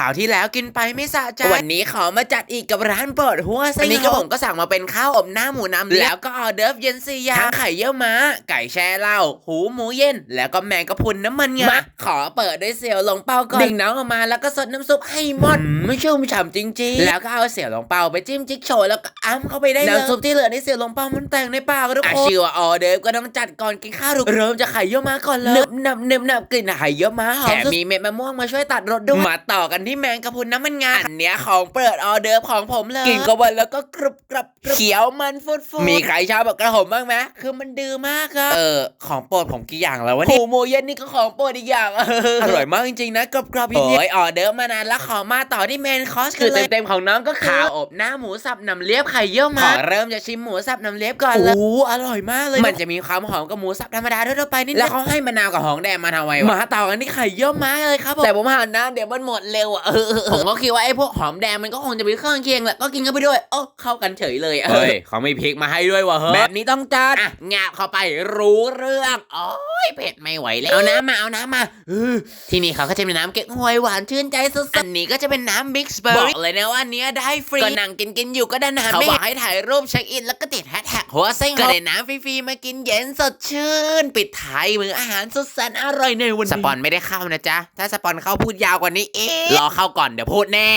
ข่าวที่แล้วกินไปไม่สะใจ วันนี้ขอมาจัดอีกกับร้านเปิดหัวไส้วันนี้ก็ผมก็สั่งมาเป็นข้าวอบหน้าหมูน้ำแล้วก็ออเดิร์ฟเย็นสี่อย่างทั้งไข่เยี่ยวม้า ไก่แช่เหล้าหูหมูเย็น แล้วก็แมงกะพรุนน้ำมันงามาขอเปิดด้วยเสี่ยวหลงเปาก่อนดิ่งน้องออกมาแล้วก็ซดน้ำซุปให้หมดไม่ชุ่มฉ่ำจริงๆ แล้วก็เอาเสี่ยวหลงเปาไปจิ้มจิ๊กโชว์แล้วก็อ้ำเข้าไปได้เลยน้ำซุปที่เหลือในเสี่ยวหลงเปามันแต่งในปากทุกคนชื่อว่าออเดิร์ฟก็ต้องจัดก่อนกินข้าวทุกเริ่มจากไข่เยี่ยวม้าก่อนเลยนึบนับนึบนับกลิ่นไข่เยี่ยวม้าหอมแถมมีเม็ดมะม่วงมาช่วยตัดรสด้วยมาต่อกันที่แมงกะพรุนน้ำมันงาอันเนี้ยของเปิดออเดิร์ฟของผมเลยกินก็วันแล้วก็กรุบกรับกรุบเขียวมันฟุดฟุดมีใครชอบแบบกระผมบ้างไหมคือมันดื้อมากครับเออของโปรดผมกี่อย่างแล้ววะเนี่ยหูโมเย็นนี่ก็ของโปรดอีกอย่างอร่อยมากจริงๆนะกรอบกรอบๆโอ้ยออเดิร์ฟมานานแล้วขอมาต่อที่เมนคอร์สคือเต็มๆของน้องก็คือข้าวอบหน้าหมูสับน้ำเลียบไข่เยี่ยวม้าขอเริ่มจะชิมหมูสับน้ำเลียบก่อนเลยโอ้อร่อยมากเลยมันจะมีความหอมกับหมูสับธรรมดาทั่วๆไปนิดแล้วเขาให้มะนาวกับหอมแดงมาทำไมวะมาต่อกันที่ไข่เยี่ยวม้าเลยครับผมแต่ผมหันนะเดี๋ยวมันหมดเร็วอะเออผมก็คิดว่าไอ้พวกหอมแดงมันก็คงจะมีเครื่องเคียงแหละก็กินเข้าไปด้วยโอ้เข้ากันเฉยเลยเฮ้ยเขาไม่พริกมาให้ด้วยวะเฮ้ยแบบนี้ต้องจัดอะงาบเข้าไปรู้เรื่องโอ้ยเผ็ดไม่ไหวแล้วเอาน้ำมาเอาน้ำมาเออที่นี่เขาก็จะมีน้ำเก๊กฮวยหวานชื่นใจสุดๆอันนี้ก็จะเป็นน้ำมิกซ์เบอร์รี่บอกเลยนะว่าอันเนี้ยได้ฟรีก็นั่งกินกินๆอยู่ก็ได้นะเขาบอกให้ถ่ายรูปเช็คอินแล้วก็ติดแฮชแท็กหัวเส้งก็ได้น้ำฟรีๆมากินเย็นสดชื่น ปิดท้ายมืออาหารสุดแสนอร่อยในวันนี้สปอนไม่ได้เข้านะจ๊ะถ้าสปอนเข้าพูดยาวกว่านี้เอ๊ะรอเข้าก่อนเดี๋ยวพูดแน่